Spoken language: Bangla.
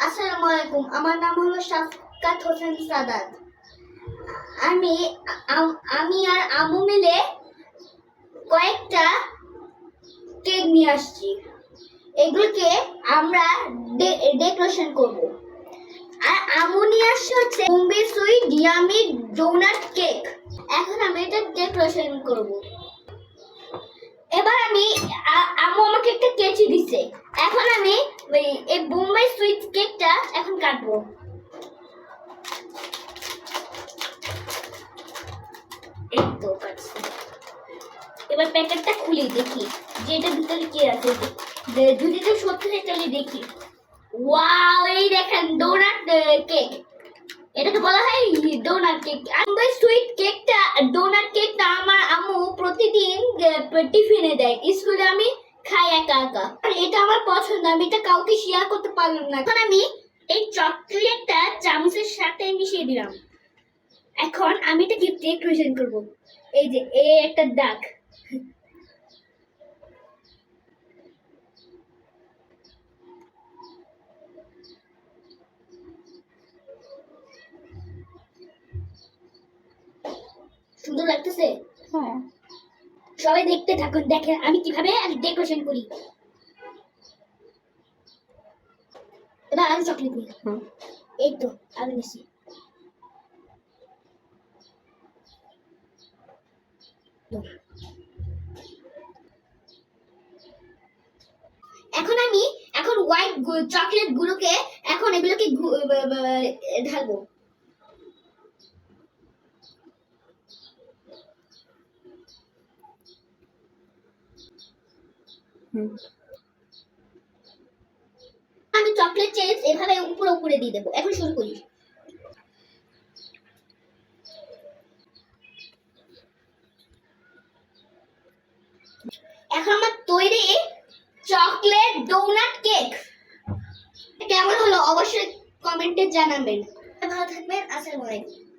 আসসালামু আলাইকুম, আমার নাম হলো শাফকাত হোসেন সাদাত। আমি আমি আর আমু মিলে কয়েকটা কেক নিয়ে আসছি। এগুলোকে আমরা ডেকোরেশন করব। আর আমু নিয়ে আসছে হচ্ছে বোম্বে সুইট ডিয়ামি ডোনাট কেক। এখন আমি এটা ডেকোরেশন করব। এবার আমি, আ- আম্মু আমাকে একটা কেচি দিছে। এখন আমি ওই এই বোম্বাই সুইট কেকটা এখন কাটবো। তো এবার প্যাকেটটা খুলি, দেখি। যে এটার ভিতরে কি আছে যদি তো সত্যি তাহলে দেখি। ওয়াও, এই দেখেন ডোনাট কেক এটাকে বলা হয় ডোনাট কেক আমি সুইট কেকটা ডোনাট কেকটা আমার আম্মু প্রতিদিন টিফিনে দেয়। স্কুলে আমি একা একা। আর এটা আমার পছন্দ, আমি এটা কাউকে শেয়ার করতে পারলাম না। এখন আমি এই চকলেটটা চামচের সাথে মিশিয়ে দিলাম। এখন আমি এটা গিফট ডেকোরেশন করব। এই যে এই একটা দাগ। সুন্দর লাগতেছে? হ্যাঁ। সবাই দেখতে থাকুন দেখেন আমি কীভাবে ডেকোরেশন করি। এবার আরও চকলেট নিই। এই তো আরও বেশি এখন আমি এখন হোয়াইট চকলেট গুলোকে এখন এগুলোকে ঢালবো। আমি চকলেট চিপস এভাবে উপরে উপরে দিয়ে দেবো। এখন শুরু করি। এখন আমার তৈরি চকলেট ডোনাট কেক কেমন হলো? অবশ্যই কমেন্টে জানাবেন। ভালো থাকবেন। আসসালামু আলাইকুম।